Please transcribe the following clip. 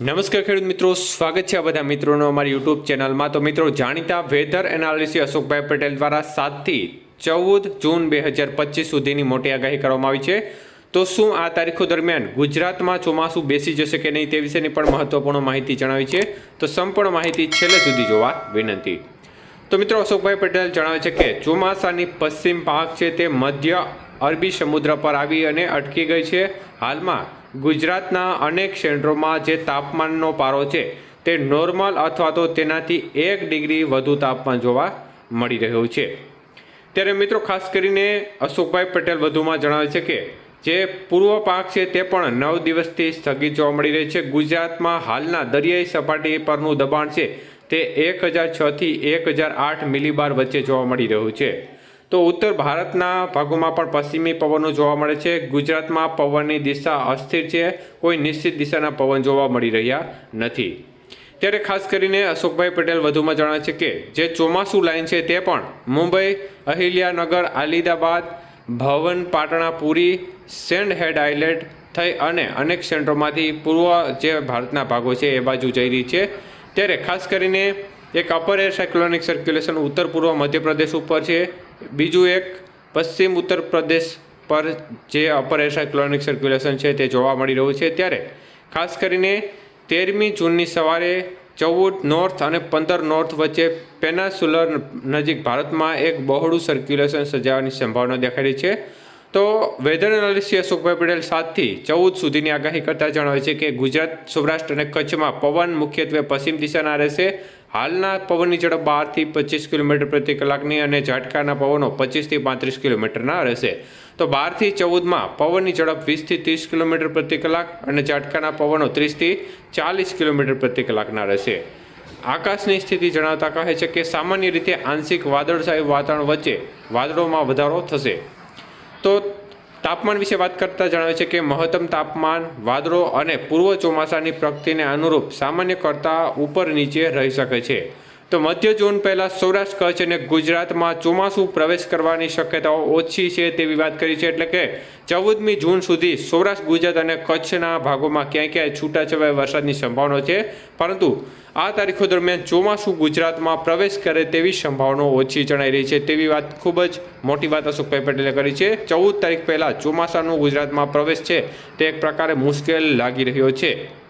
નમસ્કાર ખેડૂત મિત્રો, સ્વાગત છે આ બધા મિત્રોનો અમારી યુટ્યુબ ચેનલમાં. તો મિત્રો, જાણીતા વેધર એનાલિસી અશોકભાઈ પટેલ દ્વારા સાતથી ચૌદ જૂન બે હજાર પચીસ સુધીની મોટી આગાહી કરવામાં આવી છે. તો શું આ તારીખો દરમિયાન ગુજરાતમાં ચોમાસું બેસી જશે કે નહીં તે વિશેની પણ મહત્વપૂર્ણ માહિતી જણાવી છે. તો સંપૂર્ણ માહિતી છેલ્લે સુધી જોવા વિનંતી. તો મિત્રો, અશોકભાઈ પટેલ જણાવે છે કે ચોમાસાની પશ્ચિમ ભાગ છે તે મધ્ય અરબી સમુદ્ર પર આવી અને અટકી ગઈ છે. હાલમાં ગુજરાતના અનેક ક્ષેત્રોમાં જે તાપમાનનો પારો છે તે નોર્મલ અથવા તો તેનાથી એક ડિગ્રી વધુ તાપમાન જોવા મળી રહ્યું છે. ત્યારે મિત્રો ખાસ કરીને અશોકભાઈ પટેલ વધુમાં જણાવે છે કે જે પૂર્વ પાક છે તે પણ નવ દિવસથી સ્થગિત જોવા મળી રહી છે. ગુજરાતમાં હાલના દરિયાઈ સપાટી પરનું દબાણ છે તે એક હજાર છથી એક હજાર આઠ મિલીબાર વચ્ચે જોવા મળી રહ્યું છે. તો ઉત્તર ભારતના ભાગોમાં પણ પશ્ચિમી પવનો જોવા મળે છે. ગુજરાતમાં પવનની દિશા અસ્થિર છે. કોઈ નિશ્ચિત દિશાના પવન જોવા મળી રહ્યા નથી. ત્યારે ખાસ કરીને અશોકભાઈ પટેલ વધુમાં જણાવે છે કે જે ચોમાસું લાઇન છે તે પણ મુંબઈ, અહિલ્યાનગર, આલિદાબાદ ભવન Patna Puri sand head island થઈ અને અનેક સેન્ટરોમાંથી પૂર્વ જે ભારતના ભાગો છે એ બાજુ જઈ રહી છે. ત્યારે ખાસ કરીને એક અપર એર સાયક્લોનિક સર્ક્યુલેશન ઉત્તર પૂર્વ મધ્યપ્રદેશ ઉપર છે. બીજું એક પશ્ચિમ ઉત્તર પ્રદેશ પર જે અપર એર સાયક્લોનિક સર્ક્યુલેશન છે તે જોવા મળી રહ્યું છે ત્યારે ખાસ કરીને તેરમી જૂનની સવારે ચૌદ નોર્થ અને પંદર નોર્થ વચ્ચે પેનાસુલર નજીક ભારતમાં એક બહોળું સર્ક્યુલેશન સર્જાવાની સંભાવના દેખાઈ રહી છે. તો વેધર એનાલિસ્ટ અશોકભાઈ પટેલ સાતથી ચૌદ સુધીની આગાહી કરતા જણાવે છે કે ગુજરાત, સૌરાષ્ટ્ર અને કચ્છમાં પવન મુખ્યત્વે પશ્ચિમ દિશાના રહેશે. હાલના પવનની ઝડપ બારથી પચીસ કિલોમીટર પ્રતિ કલાકની અને ઝાટકાના પવનો પચીસથી પાંત્રીસ કિલોમીટરના રહેશે. તો બારથી ચૌદમાં પવનની ઝડપ વીસથી ત્રીસ કિલોમીટર પ્રતિ કલાક અને ઝાટકાના પવનો ત્રીસથી ચાલીસ કિલોમીટર પ્રતિ કલાકના રહેશે. આકાશની સ્થિતિ જણાવતા કહે છે કે સામાન્ય રીતે આંશિક વાદળછાયું વાતાવરણ વચ્ચે વાદળોમાં વધારો થશે. તો તાપમાન વિશે વાત કરતા જણાવે છે કે મહત્તમ તાપમાન, વાદળો અને પૂર્વ ચોમાસાની પ્રગતિને અનુરૂપ સામાન્ય કરતાં ઉપર નીચે રહી શકે છે. તો મધ્ય જૂન પહેલાં સૌરાષ્ટ્ર, કચ્છ અને ગુજરાતમાં ચોમાસું પ્રવેશ કરવાની શક્યતાઓ ઓછી છે તેવી વાત કરી છે. એટલે કે ચૌદમી જૂન સુધી સૌરાષ્ટ્ર, ગુજરાત અને કચ્છના ભાગોમાં ક્યાંય ક્યાંય છૂટાછવાયા વરસાદની સંભાવના છે. પરંતુ આ તારીખો દરમિયાન ચોમાસું ગુજરાતમાં પ્રવેશ કરે તેવી સંભાવનાઓ ઓછી જણાઈ રહી છે. તેવી વાત ખૂબ જ મોટી વાત અશોકભાઈ પટેલે કરી છે. ચૌદ તારીખ પહેલાં ચોમાસાનું ગુજરાતમાં પ્રવેશ છે. તે એક પ્રકારે મુશ્કેલ લાગી રહ્યો છે.